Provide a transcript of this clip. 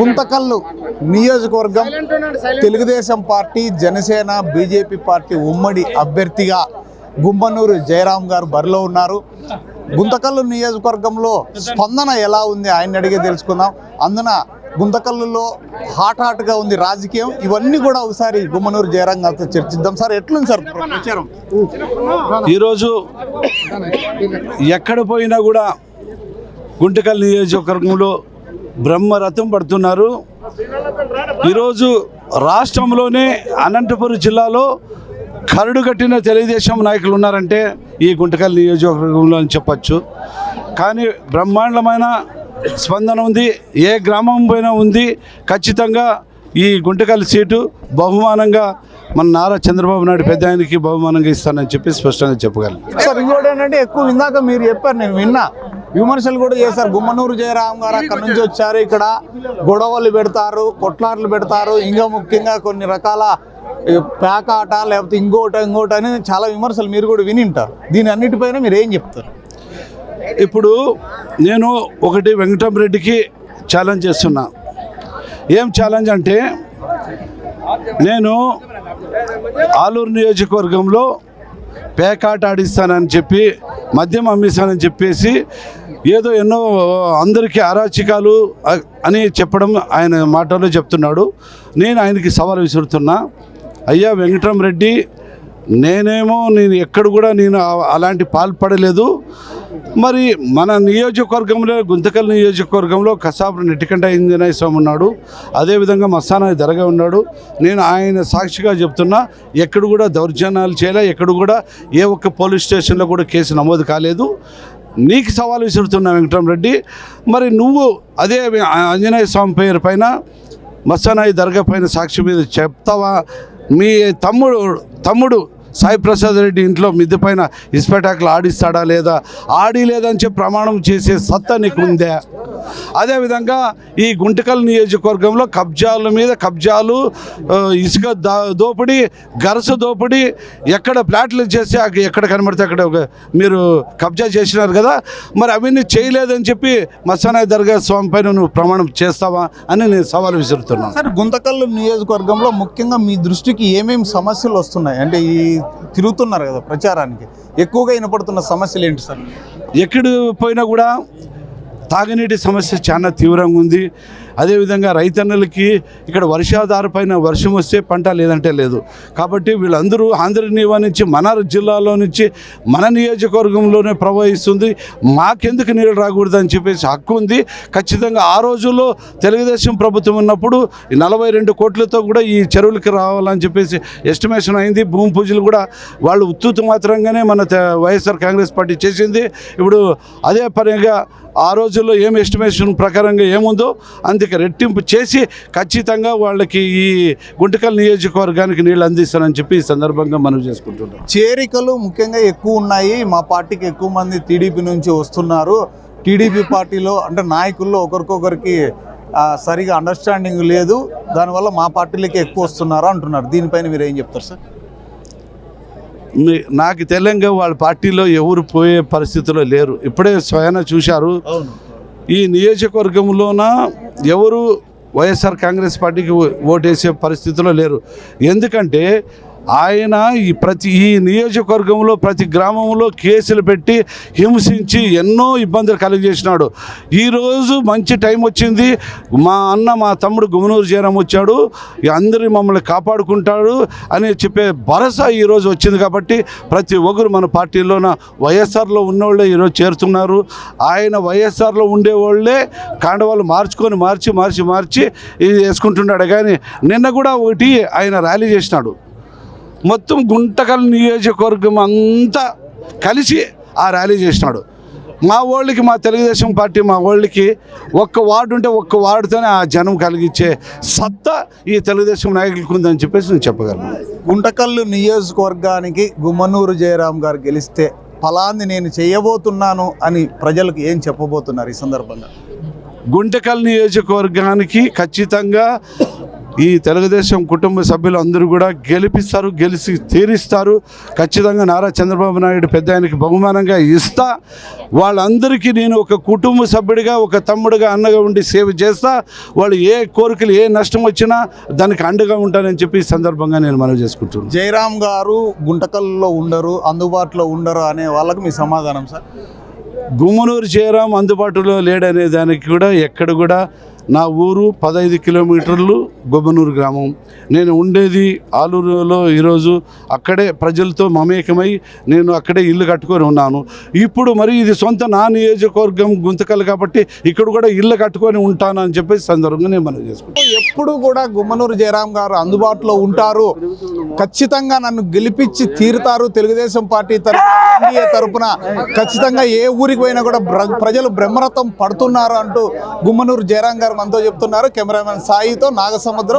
గుంతకల్లు నియోజకవర్గం Telugu Desam party Janasena BJP party ఉమ్మడి అభ్యర్థిగా గుమ్మనూరు జయరాం గారు బరిలో ఉన్నారు. గుంతకల్లు నియోజకవర్గంలో స్పందన ఎలా ఉంది ఆయన అడిగే తెలుసుకుందాం. అందున గుంతకల్లులో హాట్ హాట్గా ఉంది రాజకీయం. ఇవన్నీ కూడా ఒకసారి గుమ్మనూరు జయరాం గారితో చర్చిద్దాం. సార్ ఎట్లుంది సార్ ప్రచారం? ఈరోజు ఎక్కడ పోయినా కూడా గుంటకల్ నియోజకవర్గంలో బ్రహ్మరథం పడుతున్నారు. ఈరోజు రాష్ట్రంలోనే అనంతపురం జిల్లాలో కరడు కట్టిన తెలుగుదేశం నాయకులు ఉన్నారంటే ఈ గుంటకల్ నియోజకవర్గంలో అని చెప్పచ్చు. కానీ బ్రహ్మాండమైన స్పందన ఉంది ఏ గ్రామం పోయినా ఉంది. ఖచ్చితంగా ఈ గుంటకల్ సీటు బహుమానంగా మన నారా చంద్రబాబు నాయుడు పెద్ద ఆయనకి బహుమానంగా ఇస్తానని చెప్పి స్పష్టంగా చెప్పగలను. సార్ ఇంకోటి ఏంటంటే ఎక్కువ ఇందాక మీరు చెప్పారు నేను విన్నా. విమర్శలు కూడా చేస్తారు గుమ్మనూరు జయరాం గారు అక్కడ నుంచి వచ్చారు ఇక్కడ. గొడవలు పెడతారు కొట్లాట్లు పెడతారు. ఇంకా ముఖ్యంగా కొన్ని రకాల ఈ, పేకాట లేకపోతే ఇంకోట ఇంకోట అని చాలా విమర్శలు మీరు కూడా విని ఉంటారు దీని అన్నిటిపైన మీరు ఏం చెప్తారు? ఇప్పుడు నేను ఒకటి వెంకటరెడ్డికి ఛాలెంజ్ చేస్తున్నా. ఏం ఛాలెంజ్ అంటే నేను ఆలూరు నియోజకవర్గంలో పేకాట ఆడిస్తానని చెప్పి మద్యం అమ్మిస్తానని చెప్పేసి ఏదో ఎన్నో అందరికీ అరాచకాలు అని చెప్పడం ఆయన మాటల్లో చెప్తున్నాడు. నేను ఆయనకి సవాల్ విసురుతున్నా. అయ్యా వెంకటరామరెడ్డి నేనేమో నేను ఎక్కడ కూడా నేను అలాంటి పాల్పడలేదు. మరి మన నియోజకవర్గంలో గుంతకల్ నియోజకవర్గంలో కసాపు నెట్టికంట ఇంజనీర్ స్వామి ఉన్నాడు. అదేవిధంగా మస్తానా దరగా ఉన్నాడు. నేను ఆయన సాక్షిగా చెప్తున్నా ఎక్కడ కూడా దౌర్జన్యాలు చేయలే ఎక్కడ కూడా ఏ ఒక్క పోలీస్ స్టేషన్లో కూడా కేసు నమోదు కాలేదు. నీకు సవాల్ విసురుతున్నా వెంకటరామరెడ్డి మరి నువ్వు అదే ఆంజనేయ స్వామి పేరు పైన మస్తానాయి దర్గా పైన సాక్షి మీద చెప్తావా? మీ తమ్ముడు తమ్ముడు సాయి ప్రసాద్ రెడ్డి ఇంట్లో మిద్దె పైన ఇస్పెటాకులు ఆడిస్తాడా లేదా? ఆడి లేదని చెప్పి ప్రమాణం చేసే సత్తా నీకు ఉందా అదేవిధంగా ఈ గుంటకల్ నియోజకవర్గంలో కబ్జాల మీద కబ్జాలు ఇసుక దోపిడీ గరస దోపిడీ ఎక్కడ ప్లాట్లు చేస్తే అక్కడ ఎక్కడ కనబడితే అక్కడ మీరు కబ్జా చేసినారు కదా మరి అవన్నీ చేయలేదని చెప్పి మస్తానాయ్ దర్గా స్వామి పైన నువ్వు ప్రమాణం చేస్తావా అని నేను సవాల్ విసురుతున్నాను. సార్ గుంతకల్లు నియోజకవర్గంలో ముఖ్యంగా మీ దృష్టికి ఏమేమి సమస్యలు వస్తున్నాయి? అంటే ఈ తిరుగుతున్నారు కదా ప్రచారానికి ఎక్కువగా వినపడుతున్న సమస్యలు ఏంటి సార్? ఎక్కడ పోయినా కూడా తాగునీటి సమస్య చాలా తీవ్రంగా ఉంది. అదేవిధంగా రైతన్నలకి ఇక్కడ వర్షాధార పైన వర్షం వస్తే పంట లేదంటే లేదు. కాబట్టి వీళ్ళందరూ ఆంధ్ర నుంచి మన జిల్లాలో నుంచి మన నియోజకవర్గంలోనే ప్రవహిస్తుంది. మాకెందుకు నీళ్ళు రాకూడదు అని చెప్పేసి హక్కు ఉంది. ఖచ్చితంగా ఆ రోజుల్లో తెలుగుదేశం ప్రభుత్వం ఉన్నప్పుడు నలభై రెండు కోట్లతో కూడా ఈ చెరువులకి రావాలని చెప్పేసి ఎస్టిమేషన్ అయింది. భూమి పూజలు కూడా వాళ్ళు ఉత్తుతు మాత్రంగానే మన వైఎస్ఆర్ కాంగ్రెస్ పార్టీ చేసింది. ఇప్పుడు అదే పనిగా ఆ రోజుల్లో ఏం ఎస్టిమేషన్ ప్రకారంగా ఏముందో అందుకే రెట్టింపు చేసి ఖచ్చితంగా వాళ్ళకి ఈ గుంటకల్ నియోజకవర్గానికి నీళ్ళు అందిస్తానని చెప్పి ఈ సందర్భంగా మనం చేసుకుంటున్నాం. చేరికలు ముఖ్యంగా ఎక్కువ ఉన్నాయి. మా పార్టీకి ఎక్కువ మంది టీడీపీ నుంచి వస్తున్నారు. టీడీపీ పార్టీలో అంటే నాయకుల్లో ఒకరికొకరికి సరిగా అండర్స్టాండింగ్ లేదు. దానివల్ల మా పార్టీలకి ఎక్కువ వస్తున్నారు అంటున్నారు. దీనిపైన మీరు ఏం చెప్తారు సార్? నాకు తెలియంగా వాళ్ళ పార్టీలో ఎవరు పోయే పరిస్థితిలో లేరు. ఇప్పుడే స్వయాన చూశారు. ఈ నియోజకవర్గంలోన ఎవరు వైఎస్ఆర్ కాంగ్రెస్ పార్టీకి ఓటేసే పరిస్థితిలో లేరు. ఎందుకంటే ఆయన ఈ ప్రతి ఈ నియోజకవర్గంలో ప్రతి గ్రామంలో కేసులు పెట్టి హింసించి ఎన్నో ఇబ్బందులు కలిగజేసినాడు. ఈరోజు మంచి టైం వచ్చింది. మా అన్న మా తమ్ముడు గుమనూరు జయరాం వచ్చాడు. అందరూ అందరి మమ్మల్ని కాపాడుకుంటాడు అని చెప్పే భరోసా ఈరోజు వచ్చింది కాబట్టి ప్రతి ఒక్కరు మన పార్టీలోన వైఎస్ఆర్లో ఉన్నోళ్ళే ఈరోజు చేరుతున్నారు. ఆయన వైఎస్ఆర్లో ఉండేవాళ్ళే కాండవాళ్ళు మార్చుకొని మార్చి మార్చి మార్చి ఇది వేసుకుంటున్నాడు. కానీ నిన్న కూడా ఒకటి ఆయన ర్యాలీ చేసినాడు. మొత్తం గుంటకల్ నియోజకవర్గం అంతా కలిసి ఆ ర్యాలీ చేసినాడు. మా వాళ్ళకి మా తెలుగుదేశం పార్టీ మా వాళ్ళకి ఒక్క వార్డు ఉంటే ఒక్క వార్డుతోనే ఆ జనం కలిగించే సత్తా ఈ తెలుగుదేశం నాయకులకు ఉందని చెప్పేసి నేను చెప్పగలను. గుంటకల్లు నియోజకవర్గానికి గుమ్మనూరు జయరాం గారు గెలిస్తే ఫలాంది నేను చేయబోతున్నాను అని ప్రజలకు ఏం చెప్పబోతున్నారు ఈ సందర్భంగా? గుంటకల్ నియోజకవర్గానికి ఖచ్చితంగా ఈ తెలుగుదేశం కుటుంబ సభ్యులు అందరూ కూడా గెలిపిస్తారు గెలిచి తీరిస్తారు. ఖచ్చితంగా నారా చంద్రబాబు నాయుడు పెద్ద ఆయనకి బహుమానంగా ఇస్తా. వాళ్ళందరికీ నేను ఒక కుటుంబ సభ్యుడిగా ఒక తమ్ముడిగా అన్నగా ఉండి సేవ చేస్తా. వాళ్ళు ఏ కోరికలు ఏ నష్టం వచ్చినా దానికి అండగా ఉంటానని చెప్పి ఈ సందర్భంగా నేను మనవి చేసుకుంటున్నాను. జయరాం గారు గుంటకల్లో ఉండరు అందుబాటులో ఉండరు అనే వాళ్ళకి మీ సమాధానం సార్. గుమ్మనూరు చేరాం అందుబాటులో లేడనే దానికి కూడా ఎక్కడ కూడా నా ఊరు పదహైదు కిలోమీటర్లు గొబ్బనూరు గ్రామం. నేను ఉండేది ఆలూరులో ఈరోజు అక్కడే ప్రజలతో మమేకమై నేను అక్కడే ఇల్లు కట్టుకొని ఉన్నాను. ఇప్పుడు మరి ఇది సొంత నా నియోజకవర్గం గుంతకల్ కాబట్టి ఇక్కడ కూడా ఇల్లు కట్టుకొని ఉంటాను అని చెప్పేసి సందర్భంగా నేను మనం చేసుకుంటాను ఎప్పుడు కూడా గుమ్మనూరు జయరాం గారు అందుబాటులో ఉంటారు. ఖచ్చితంగా నన్ను గెలిపించి తీరుతారు తెలుగుదేశం పార్టీ తరఫున ఎన్డీఏ తరఫున. ఖచ్చితంగా ఏ ఊరికి పోయినా కూడా ప్రజలు బ్రహ్మరథం పడుతున్నారు అంటూ గుమ్మనూరు జయరాం గారు మనతో చెప్తున్నారు కెమెరామెన్ సాయితో నాగసముద్రం.